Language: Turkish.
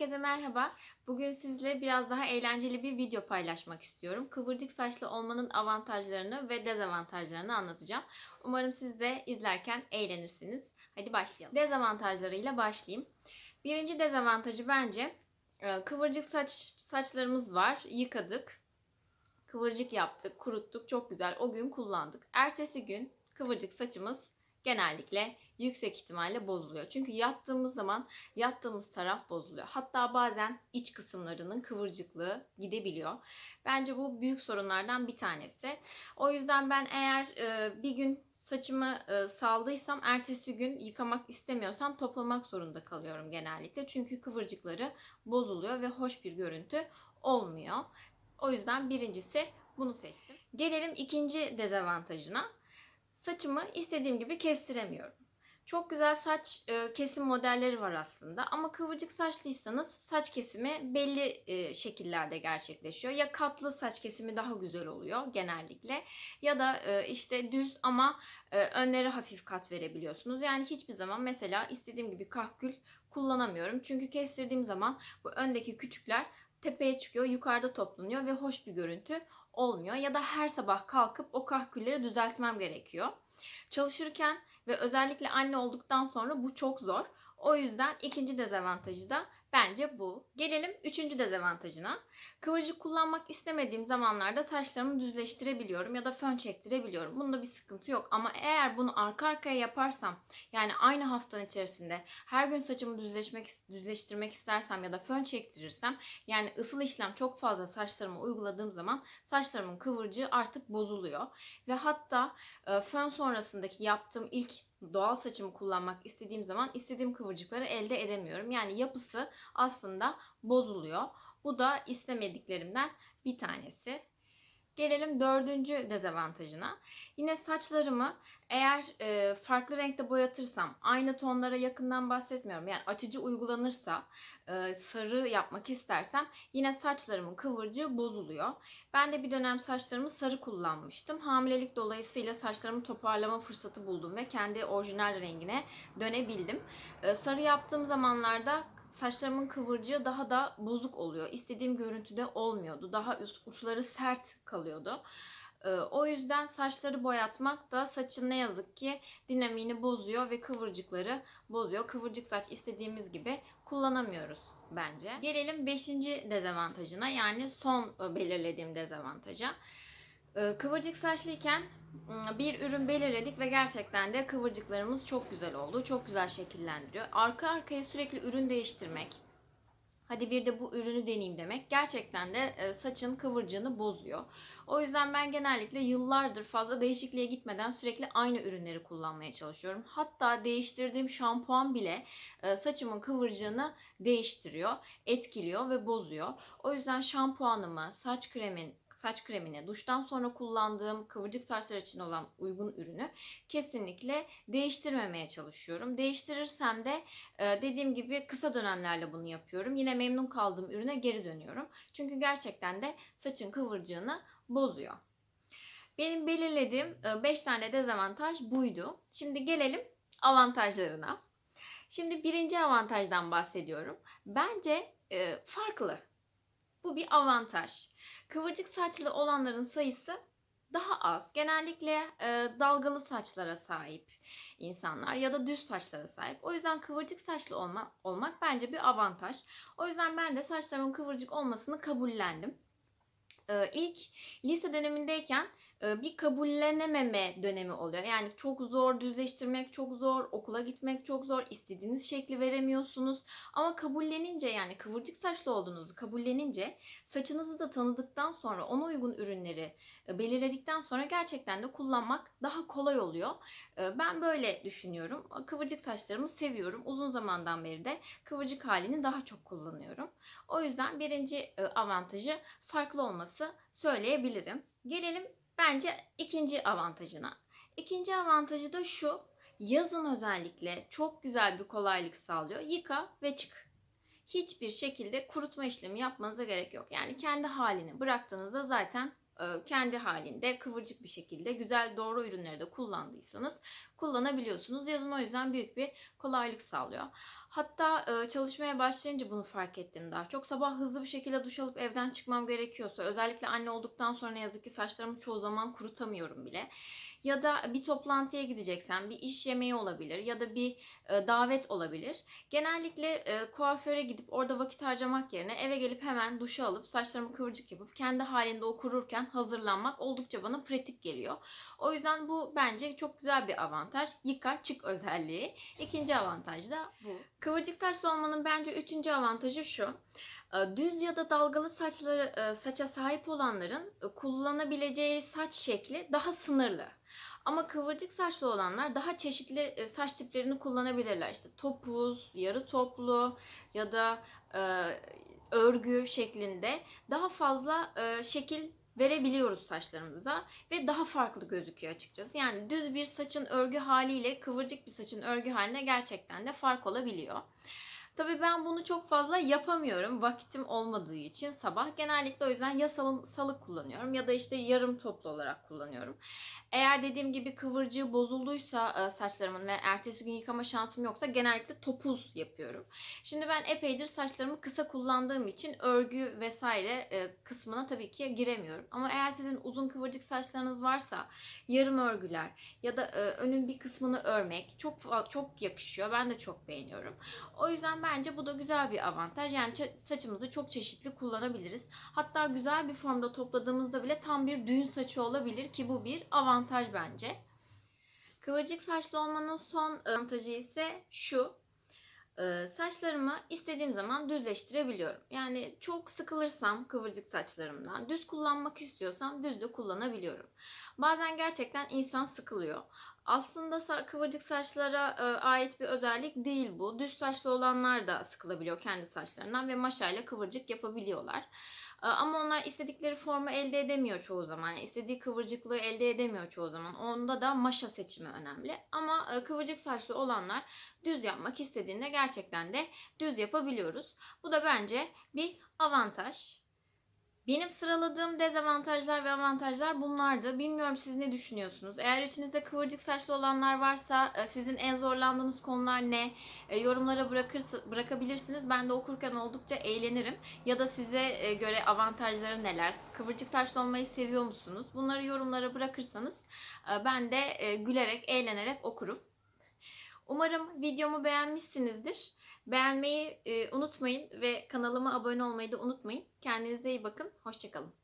Herkese merhaba. Bugün sizle biraz daha eğlenceli bir video paylaşmak istiyorum. Kıvırcık saçlı olmanın avantajlarını ve dezavantajlarını anlatacağım. Umarım siz de izlerken eğlenirsiniz. Hadi başlayalım. Dezavantajlarıyla başlayayım. Birinci dezavantajı bence e, kıvırcık saç saçlarımız var. Yıkadık. Kıvırcık yaptık, kuruttuk. Çok güzel. O gün kullandık. Ertesi gün kıvırcık saçımız genellikle yüksek ihtimalle bozuluyor. Çünkü yattığımız zaman yattığımız taraf bozuluyor. Hatta bazen iç kısımlarının kıvırcıklığı gidebiliyor. Bence bu büyük sorunlardan bir tanesi. O yüzden ben eğer e, bir gün saçımı e, saldıysam ertesi gün yıkamak istemiyorsam toplamak zorunda kalıyorum genellikle. Çünkü kıvırcıkları bozuluyor ve hoş bir görüntü olmuyor. O yüzden birincisi bunu seçtim. Gelelim ikinci dezavantajına. Saçımı istediğim gibi kestiremiyorum. Çok güzel saç e, kesim modelleri var aslında ama kıvırcık saçlıysanız saç kesimi belli e, şekillerde gerçekleşiyor. Ya katlı saç kesimi daha güzel oluyor genellikle ya da e, işte düz ama e, önlere hafif kat verebiliyorsunuz. Yani hiçbir zaman mesela istediğim gibi kahkül kullanamıyorum. Çünkü kestirdiğim zaman bu öndeki küçükler tepeye çıkıyor, yukarıda toplanıyor ve hoş bir görüntü olmuyor. Ya da her sabah kalkıp o kahkülleri düzeltmem gerekiyor. Çalışırken ve özellikle anne olduktan sonra bu çok zor. O yüzden ikinci dezavantajı da bence bu. Gelelim üçüncü dezavantajına. Kıvırcık kullanmak istemediğim zamanlarda saçlarımı düzleştirebiliyorum ya da fön çektirebiliyorum. Bunda bir sıkıntı yok ama eğer bunu arka arkaya yaparsam yani aynı haftanın içerisinde her gün saçımı düzleşmek düzleştirmek istersem ya da fön çektirirsem yani ısıl işlem çok fazla saçlarıma uyguladığım zaman saçlarımın kıvırcığı artık bozuluyor ve hatta fön sonrasındaki yaptığım ilk doğal saçımı kullanmak istediğim zaman istediğim kıvırcıkları elde edemiyorum. Yani yapısı aslında bozuluyor. Bu da istemediklerimden bir tanesi. Gelelim dördüncü dezavantajına. Yine saçlarımı eğer e, farklı renkte boyatırsam, aynı tonlara yakından bahsetmiyorum. Yani açıcı uygulanırsa, e, sarı yapmak istersem yine saçlarımın kıvırcığı bozuluyor. Ben de bir dönem saçlarımı sarı kullanmıştım. Hamilelik dolayısıyla saçlarımı toparlama fırsatı buldum ve kendi orijinal rengine dönebildim. E, sarı yaptığım zamanlarda saçlarımın kıvırcığı daha da bozuk oluyor. İstediğim görüntüde olmuyordu. Daha üst uçları sert kalıyordu. Ee, o yüzden saçları boyatmak da saçın ne yazık ki dinamiğini bozuyor ve kıvırcıkları bozuyor. Kıvırcık saç istediğimiz gibi kullanamıyoruz bence. Gelelim 5. dezavantajına yani son e, belirlediğim dezavantaja. Ee, Kıvırcık saçlıyken ım, bir ürün belirledik ve gerçekten de kıvırcıklarımız çok güzel oldu. Çok güzel şekillendiriyor. Arka arkaya sürekli ürün değiştirmek, hadi bir de bu ürünü deneyeyim demek gerçekten de e, saçın kıvırcığını bozuyor. O yüzden ben genellikle yıllardır fazla değişikliğe gitmeden sürekli aynı ürünleri kullanmaya çalışıyorum. Hatta değiştirdiğim şampuan bile e, saçımın kıvırcığını değiştiriyor, etkiliyor ve bozuyor. O yüzden şampuanımı, saç kremin saç kremini, duştan sonra kullandığım kıvırcık saçlar için olan uygun ürünü kesinlikle değiştirmemeye çalışıyorum. Değiştirirsem de e, dediğim gibi kısa dönemlerle bunu yapıyorum. Yine memnun kaldığım ürüne geri dönüyorum. Çünkü gerçekten de saçın kıvırcığını bozuyor. Benim belirlediğim 5 tane dezavantaj buydu. Şimdi gelelim avantajlarına. Şimdi birinci avantajdan bahsediyorum. Bence e, farklı. Bu bir avantaj. Kıvırcık saçlı olanların sayısı daha az. Genellikle e, dalgalı saçlara sahip insanlar ya da düz saçlara sahip. O yüzden kıvırcık saçlı olma, olmak bence bir avantaj. O yüzden ben de saçlarımın kıvırcık olmasını kabullendim. E, ilk lise dönemindeyken e, bir kabullenememe dönemi oluyor. Yani çok zor düzleştirmek çok zor, okula gitmek çok zor, istediğiniz şekli veremiyorsunuz. Ama kabullenince yani kıvırcık saçlı olduğunuzu kabullenince saçınızı da tanıdıktan sonra ona uygun ürünleri e, belirledikten sonra gerçekten de kullanmak daha kolay oluyor. Ben böyle düşünüyorum. Kıvırcık saçlarımı seviyorum. Uzun zamandan beri de kıvırcık halini daha çok kullanıyorum. O yüzden birinci avantajı farklı olması söyleyebilirim. Gelelim bence ikinci avantajına. İkinci avantajı da şu. Yazın özellikle çok güzel bir kolaylık sağlıyor. Yıka ve çık. Hiçbir şekilde kurutma işlemi yapmanıza gerek yok. Yani kendi halini bıraktığınızda zaten e, kendi halinde kıvırcık bir şekilde güzel doğru ürünleri de kullandıysanız kullanabiliyorsunuz. Yazın o yüzden büyük bir kolaylık sağlıyor. Hatta e, çalışmaya başlayınca bunu fark ettim daha çok. Sabah hızlı bir şekilde duş alıp evden çıkmam gerekiyorsa özellikle anne olduktan sonra ne yazık ki saçlarımı çoğu zaman kurutamıyorum bile. Ya da bir toplantıya gideceksem bir iş yemeği olabilir ya da bir e, davet olabilir. Genellikle e, kuaföre gidip orada vakit harcamak yerine eve gelip hemen duşu alıp saçlarımı kıvırcık yapıp kendi halinde o kururken hazırlanmak oldukça bana pratik geliyor. O yüzden bu bence çok güzel bir avantaj. Yıka çık özelliği. İkinci avantaj da bu. Kıvırcık saçlı olmanın bence üçüncü avantajı şu. E, Düz ya da dalgalı saçları e, saça sahip olanların e, kullanabileceği saç şekli daha sınırlı. Ama kıvırcık saçlı olanlar daha çeşitli e, saç tiplerini kullanabilirler. İşte topuz, yarı toplu ya da örgü şeklinde daha fazla şekil verebiliyoruz saçlarımıza ve daha farklı gözüküyor açıkçası. Yani düz bir saçın örgü haliyle kıvırcık bir saçın örgü haline gerçekten de fark olabiliyor. Tabii ben bunu çok fazla yapamıyorum. Vakitim olmadığı için sabah. Genellikle o yüzden ya salı, salık kullanıyorum ya da işte yarım toplu olarak kullanıyorum. Eğer dediğim gibi kıvırcığı bozulduysa e, saçlarımın ve ertesi gün yıkama şansım yoksa genellikle topuz yapıyorum. Şimdi ben epeydir saçlarımı kısa kullandığım için örgü vesaire e, kısmına tabii ki giremiyorum. Ama eğer sizin uzun kıvırcık saçlarınız varsa yarım örgüler ya da e, önün bir kısmını örmek çok çok yakışıyor. Ben de çok beğeniyorum. O yüzden bence bu da güzel bir avantaj. Yani saçımızı çok çeşitli kullanabiliriz. Hatta güzel bir formda topladığımızda bile tam bir düğün saçı olabilir ki bu bir avantaj bence. Kıvırcık saçlı olmanın son avantajı ise şu. Ee, saçlarımı istediğim zaman düzleştirebiliyorum. Yani çok sıkılırsam kıvırcık saçlarımdan, düz kullanmak istiyorsam düz de kullanabiliyorum. Bazen gerçekten insan sıkılıyor. Aslında kıvırcık saçlara e, ait bir özellik değil bu. Düz saçlı olanlar da sıkılabiliyor kendi saçlarından ve maşayla kıvırcık yapabiliyorlar. E, Ama onlar istedikleri formu elde edemiyor çoğu zaman. Yani istediği kıvırcıklığı elde edemiyor çoğu zaman. Onda da maşa seçimi önemli. Ama e, kıvırcık saçlı olanlar düz yapmak istediğinde gerçekten de düz yapabiliyoruz. Bu da bence bir avantaj. Benim sıraladığım dezavantajlar ve avantajlar bunlardı. Bilmiyorum siz ne düşünüyorsunuz? Eğer içinizde kıvırcık saçlı olanlar varsa e, sizin en zorlandığınız konular ne? E, Yorumlara bırakırsa, bırakabilirsiniz. Ben de okurken oldukça eğlenirim. Ya da size e, göre avantajları neler? Kıvırcık saçlı olmayı seviyor musunuz? Bunları yorumlara bırakırsanız ben de gülerek, eğlenerek okurum. Umarım videomu beğenmişsinizdir. Beğenmeyi e, unutmayın ve kanalıma abone olmayı da unutmayın. Kendinize iyi bakın. Hoşçakalın.